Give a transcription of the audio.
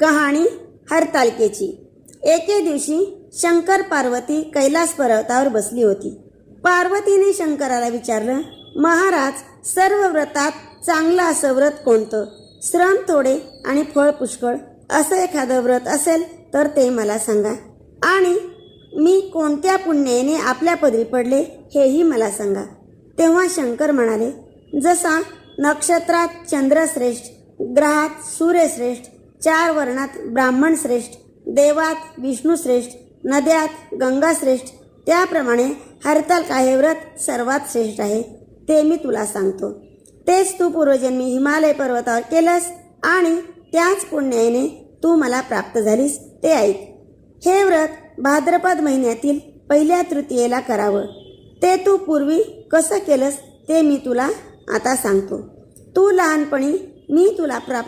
कहाणी हरतालिकेची एके दिवशी शंकर पार्वती कैलास पर्वतावर बसली होती. पार्वतीने शंकराला विचारलं महाराज सर्व व्रतात चांगलं असं व्रत कोणतं? श्रम थोडे आणि फळ पुष्कळ. असं एखादं व्रत असेल तर ते मला सांगा. आणि मी कोणत्या पुण्याने आपल्या पदरी पडले हेही मला सांगा. तेव्हा शंकर म्हणाले जसा नक्षत्रात चंद्रश्रेष्ठ ग्रहात सूर्यश्रेष्ठ चार वर्णात ब्राह्मण श्रेष्ठ देवात विष्णू श्रेष्ठ नद्यात गंगा श्रेष्ठ त्याप्रमाणे हरतालका हे व्रत सर्वात श्रेष्ठ आहे ते मी तुला सांगतो. तेच तू पूर्वजन्मी हिमालय पर्वतावर केलंस आणि त्याच पुण्याने तू मला प्राप्त झालीस ते ऐक. हे व्रत भाद्रपद महिन्यातील पहिल्या तृतीयेला करावं. ते तू पूर्वी कसं केलंस ते मी तुला आता सांगतो. तू लहानपणी मी तुला प्राप्त